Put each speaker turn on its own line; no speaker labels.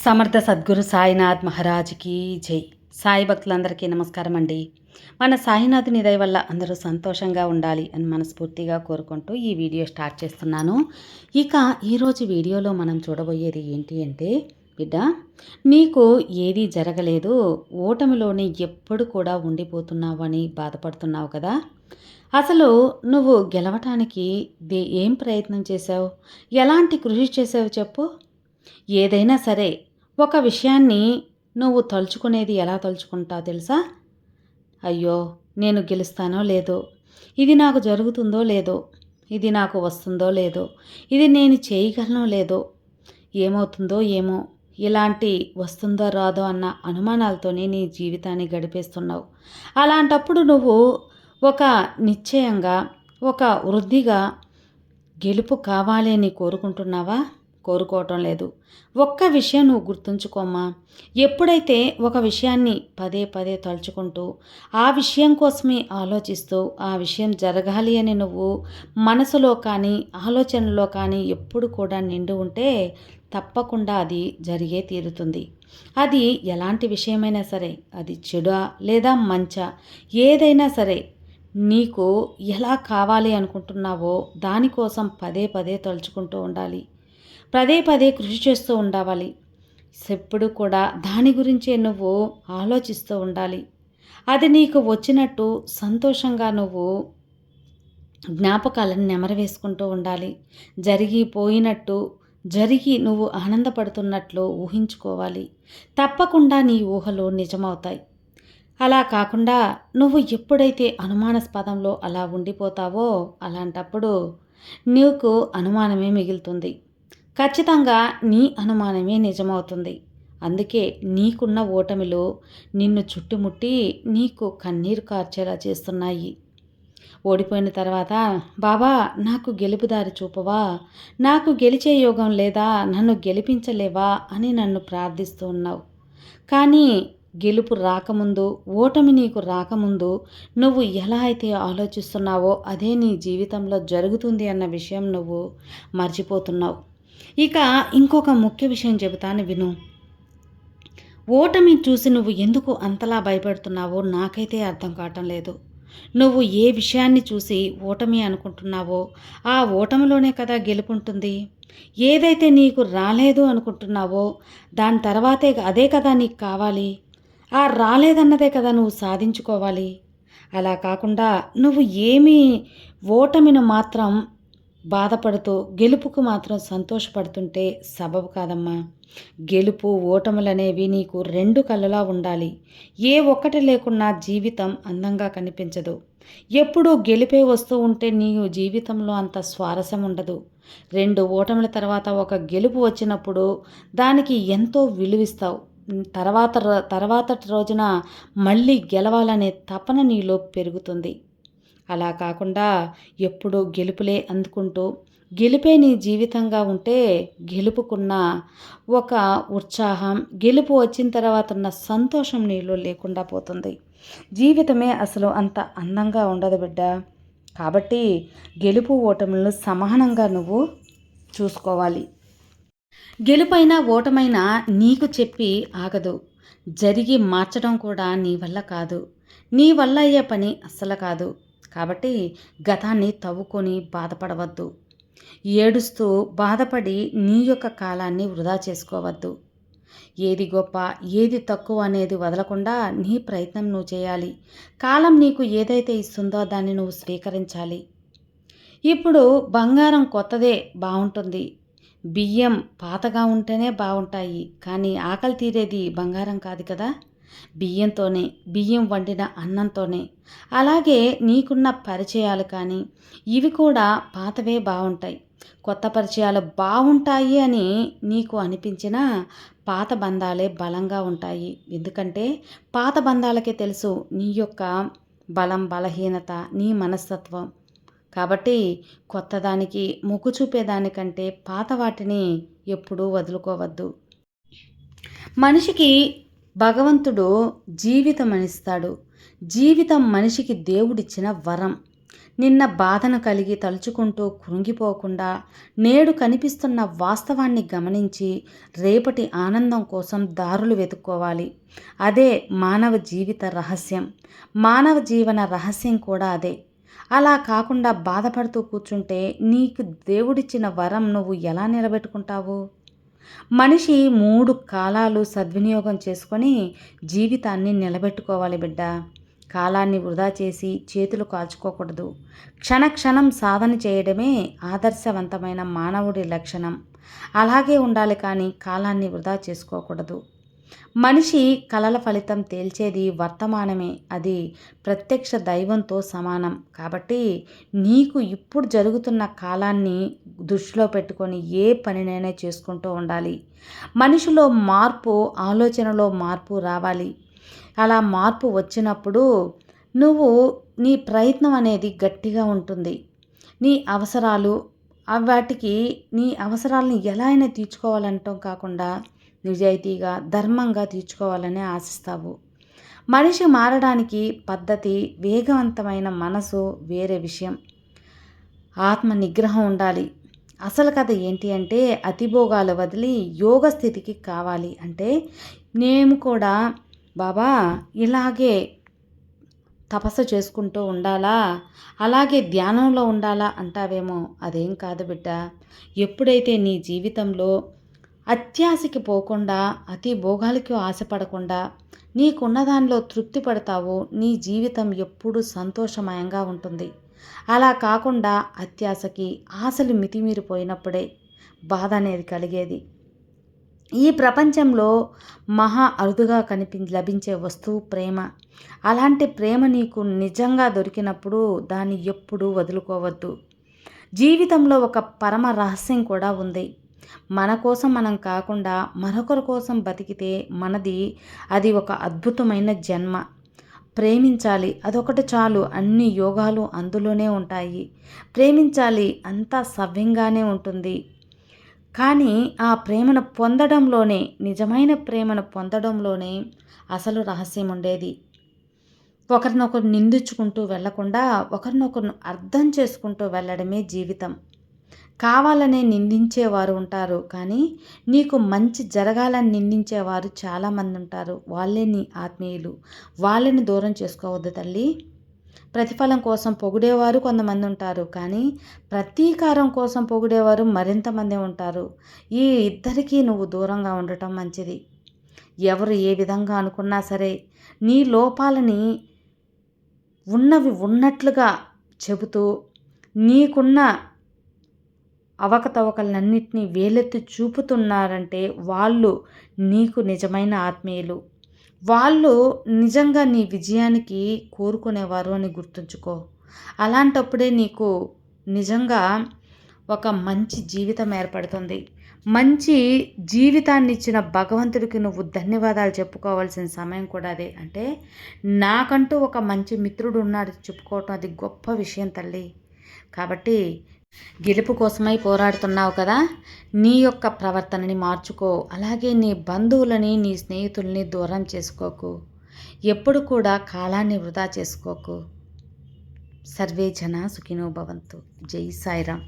సమర్థ సద్గురు సాయినాథ్ మహారాజ్కి జై. సాయి భక్తులందరికీ నమస్కారం అండి. మన సాయినాథుని దయ వల్ల అందరూ సంతోషంగా ఉండాలి అని మనస్ఫూర్తిగా కోరుకుంటూ ఈ వీడియో స్టార్ట్ చేస్తున్నాను. ఇక ఈరోజు వీడియోలో మనం చూడబోయేది ఏంటి అంటే బిడ్డ నీకు ఏదీ జరగలేదు ఓటమిలోనే ఎప్పుడు కూడా ఉండిపోతున్నావు అని బాధపడుతున్నావు కదా. అసలు నువ్వు గెలవటానికి దే ఏం ప్రయత్నం చేశావు? ఎలాంటి కృషి చేసావు చెప్పు. ఏదైనా సరే ఒక విషయాన్ని నువ్వు తలుచుకునేది ఎలా తలుచుకుంటావు తెలుసా? అయ్యో నేను గెలుస్తానో లేదో? ఇది నాకు జరుగుతుందో లేదో? ఇది నాకు వస్తుందో లేదో? ఇది నేను చేయగలనో లేదో? ఏమవుతుందో ఏమో? ఇలాంటి వస్తుందో రాదో అన్న అనుమానాలతోనే నీ జీవితాన్ని గడిపేస్తున్నావు. అలాంటప్పుడు నువ్వు ఒక నిశ్చయంగా ఒక వృద్ధిగా గెలుపు కావాలి అని కోరుకుంటున్నావా? కోరుకోవటం లేదు. ఒక్క విషయం నువ్వు గుర్తుంచుకోమ్మా. ఎప్పుడైతే ఒక విషయాన్ని పదే పదే తలుచుకుంటూ ఆ విషయం కోసమే ఆలోచిస్తూ ఆ విషయం జరగాలి అని నువ్వు మనసులో కానీ ఆలోచనలో కానీ ఎప్పుడు కూడా నిండు ఉంటే తప్పకుండా అది జరిగే తీరుతుంది. అది ఎలాంటి విషయమైనా సరే అది చెడా లేదా మంచా ఏదైనా సరే నీకు ఎలా కావాలి అనుకుంటున్నావో దానికోసం పదే పదే తలుచుకుంటూ ఉండాలి. పదే పదే కృషి చేస్తూ ఉండవాలి ఎప్పుడు కూడా దాని గురించే నువ్వు ఆలోచిస్తూ ఉండాలి. అది నీకు వచ్చినట్టు సంతోషంగా నువ్వు జ్ఞాపకాలను నెమరవేసుకుంటూ ఉండాలి. జరిగిపోయినట్టు జరిగి నువ్వు ఆనందపడుతున్నట్లు ఊహించుకోవాలి. తప్పకుండా నీ ఊహలు నిజమవుతాయి. అలా కాకుండా నువ్వు ఎప్పుడైతే అనుమానాస్పదంలో అలా ఉండిపోతావో అలాంటప్పుడు నీకు అనుమానమే మిగులుతుంది. ఖచ్చితంగా నీ అనుమానమే నిజమవుతుంది. అందుకే నీకున్న ఓటమిలో నిన్ను చుట్టుముట్టి నీకు కన్నీరు కార్చేలా చేస్తున్నాయి. ఓడిపోయిన తర్వాత బాబా నాకు గెలుపుదారి చూపవా? నాకు గెలిచే యోగం లేదా? నన్ను గెలిపించలేవా? అని నన్ను ప్రార్థిస్తూ ఉన్నావు. కానీ గెలుపు రాకముందు ఓటమి నీకు రాకముందు నువ్వు ఎలా అయితే ఆలోచిస్తున్నావో అదే నీ జీవితంలో జరుగుతుంది అన్న విషయం నువ్వు మర్చిపోతున్నావు. ఇక ఇంకొక ముఖ్య విషయం చెబుతాను విను. ఓటమి చూసి నువ్వు ఎందుకు అంతలా భయపెడుతున్నావో నాకైతే అర్థం కావటం లేదు. నువ్వు ఏ విషయాన్ని చూసి ఓటమి అనుకుంటున్నావో ఆ ఓటమిలోనే కదా గెలుపుంటుంది. ఏదైతే నీకు రాలేదు అనుకుంటున్నావో దాని తర్వాతే అదే కదా నీకు కావాలి. ఆ రాలేదన్నదే కదా నువ్వు సాధించుకోవాలి. అలా కాకుండా నువ్వు ఏమీ ఓటమిని మాత్రం బాధపడుతూ గెలుపుకు మాత్రం సంతోషపడుతుంటే సబబు కాదమ్మా. గెలుపు ఓటములనేవి నీకు రెండు కళ్ళలా ఉండాలి. ఏ ఒక్కటి లేకున్నా జీవితం అందంగా కనిపించదు. ఎప్పుడూ గెలిపే వస్తూ ఉంటే నీ జీవితంలో అంత స్వారస్యం ఉండదు. రెండు ఓటముల తర్వాత ఒక గెలుపు వచ్చినప్పుడు దానికి ఎంతో విలువిస్తావు. తర్వాత తర్వాత రోజున మళ్ళీ గెలవాలనే తపన నీలో పెరుగుతుంది. అలా కాకుండా ఎప్పుడూ గెలుపులే అందుకుంటూ గెలుపే నీ జీవితంగా ఉంటే గెలుపుకున్న ఒక ఉత్సాహం గెలుపు వచ్చిన తర్వాత ఉన్న సంతోషం నీలో లేకుండా పోతుంది. జీవితమే అసలు అంత అందంగా ఉండదు బిడ్డ. కాబట్టి గెలుపు ఓటములను సమానంగా నువ్వు చూసుకోవాలి. గెలుపైనా ఓటమైనా నీకు చెప్పి ఆగదు. జరిగి మార్చడం కూడా నీ వల్ల కాదు. నీ వల్ల అయ్యే పని అస్సలు కాదు. కాబట్టి గతాన్ని తవ్వుకొని బాధపడవద్దు. ఏడుస్తూ బాధపడి నీ యొక్క కాలాన్ని వృధా చేసుకోవద్దు. ఏది గొప్ప ఏది తక్కువ అనేది వదలకుండా నీ ప్రయత్నం నువ్వు చేయాలి. కాలం నీకు ఏదైతే ఇస్తుందో దాన్ని నువ్వు స్వీకరించాలి. ఇప్పుడు బంగారం కొత్తదే బాగుంటుంది బియ్యం పాతగా ఉంటేనే బాగుంటాయి కానీ ఆకలి తీరేది బంగారం కాదు కదా? బియ్యంతోనే బియ్యం వండిన అన్నంతోనే. అలాగే నీకున్న పరిచయాలు కానీ ఇవి కూడా పాతవే బాగుంటాయి కొత్త పరిచయాలు బాగుంటాయి అని నీకు అనిపించిన పాత బంధాలే బలంగా ఉంటాయి. ఎందుకంటే పాత బంధాలకే తెలుసు నీ యొక్క బలం బలహీనత నీ మనస్తత్వం. కాబట్టి కొత్తదానికి మొగ్గు చూపేదానికంటే పాత వాటిని ఎప్పుడూ వదులుకోవద్దు. మనిషికి భగవంతుడు జీవితం అనిస్తాడు. జీవితం మనిషికి దేవుడిచ్చిన వరం. నిన్న బాధను కలిగి తలుచుకుంటూ కృంగిపోకుండా నేడు కనిపిస్తున్న వాస్తవాన్ని గమనించి రేపటి ఆనందం కోసం దారులు వెతుక్కోవాలి. అదే మానవ జీవిత రహస్యం. మానవ జీవన రహస్యం కూడా అదే. అలా కాకుండా బాధపడుతూ కూర్చుంటే నీకు దేవుడిచ్చిన వరం నువ్వు ఎలా నిలబెట్టుకుంటావు? మనిషి మూడు కాలాలు సద్వినియోగం చేసుకొని జీవితాన్ని నిలబెట్టుకోవాలి బిడ్డ. కాలాన్ని వృధా చేసి చేతులు కాల్చుకోకూడదు. క్షణ క్షణం సాధన చేయడమే ఆదర్శవంతమైన మానవుడి లక్షణం. అలాగే ఉండాలి కానీ కాలాన్ని వృధా చేసుకోకూడదు. మనిషి కలల ఫలితం తేల్చేది వర్తమానమే. అది ప్రత్యక్ష దైవంతో సమానం. కాబట్టి నీకు ఇప్పుడు జరుగుతున్న కాలాన్ని దృష్టిలో పెట్టుకొని ఏ పనినైనా చేసుకుంటూ ఉండాలి. మనిషిలో మార్పు ఆలోచనలో మార్పు రావాలి. అలా మార్పు వచ్చినప్పుడు నువ్వు నీ ప్రయత్నం అనేది గట్టిగా ఉంటుంది. నీ అవసరాలు వాటికి నీ అవసరాలను ఎలా అయినా తీర్చుకోవాలంటాం కాకుండా నిజాయితీగా ధర్మంగా తీర్చుకోవాలని ఆశిస్తావు. మనిషి మారడానికి పద్ధతి వేగవంతమైన మనసు వేరే విషయం. ఆత్మ నిగ్రహం ఉండాలి. అసలు కథ ఏంటి అంటే అతిభోగాలు వదిలి యోగ స్థితికి కావాలి అంటే మేము కూడా బాబా ఇలాగే తపస్సు చేసుకుంటూ ఉండాలా? అలాగే ధ్యానంలో ఉండాలా అంటావేమో? అదేం కాదు బిడ్డ. ఎప్పుడైతే నీ జీవితంలో అత్యాశకి పోకుండా అతి భోగాలకి ఆశపడకుండా నీకున్న దానిలో తృప్తి పడతావో నీ జీవితం ఎప్పుడూ సంతోషమయంగా ఉంటుంది. అలా కాకుండా అత్యాశకి ఆశలు మితిమీరిపోయినప్పుడే బాధ అనేది కలిగేది. ఈ ప్రపంచంలో మహా అరుదుగా కనిపి లభించే వస్తువు ప్రేమ. అలాంటి ప్రేమ నీకు నిజంగా దొరికినప్పుడు దాన్ని ఎప్పుడూ వదులుకోవద్దు. జీవితంలో ఒక పరమ రహస్యం కూడా ఉంది. మన కోసం మనం కాకుండా మరొకరి కోసం బతికితే మనది అది ఒక అద్భుతమైన జన్మ. ప్రేమించాలి అదొకటి చాలు. అన్ని యోగాలు అందులోనే ఉంటాయి. ప్రేమించాలి అంతా సవ్యంగానే ఉంటుంది. కానీ ఆ ప్రేమను పొందడంలోనే నిజమైన ప్రేమను పొందడంలోనే అసలు రహస్యం ఉండేది. ఒకరినొకరు నిందించుకుంటూ వెళ్ళకుండా ఒకరినొకరు అర్థం చేసుకుంటూ వెళ్ళడమే జీవితం. కావాలనే నిందించేవారు ఉంటారు కానీ నీకు మంచి జరగాలని నిందించేవారు చాలామంది ఉంటారు. వాళ్ళే నీ ఆత్మీయులు. వాళ్ళని దూరం చేసుకోవద్దు తల్లి. ప్రతిఫలం కోసం పొగిడేవారు కొంతమంది ఉంటారు కానీ ప్రతీకారం కోసం పొగిడేవారు మరింతమంది ఉంటారు. ఈ ఇద్దరికీ నువ్వు దూరంగా ఉండటం మంచిది. ఎవరు ఏ విధంగా అనుకున్నా సరే నీ లోపాలని ఉన్నవి ఉన్నట్లుగా చెబుతూ నీకున్న అవకతవకలన్నింటినీ వేలెత్తి చూపుతున్నారంటే వాళ్ళు నీకు నిజమైన ఆత్మీయులు. వాళ్ళు నిజంగా నీ విజయానికి కోరుకునేవారు అని గుర్తుంచుకో. అలాంటప్పుడే నీకు నిజంగా ఒక మంచి జీవితం ఏర్పడుతుంది. మంచి జీవితాన్ని ఇచ్చిన భగవంతుడికి నువ్వు ధన్యవాదాలు చెప్పుకోవాల్సిన సమయం కూడా అదే. అంటే నాకంటూ ఒక మంచి మిత్రుడు ఉన్నాడు చెప్పుకోవటం అది గొప్ప విషయం తల్లి. కాబట్టి గెలుపు కోసమై పోరాడుతున్నావు కదా. నీ యొక్క ప్రవర్తనని మార్చుకో. అలాగే నీ బంధువులని నీ స్నేహితుల్ని దూరం చేసుకోకు. ఎప్పుడు కూడా కాలాన్ని వృధా చేసుకోకు. సర్వే జన సుఖినో భవంతు. జై సాయిరామ్.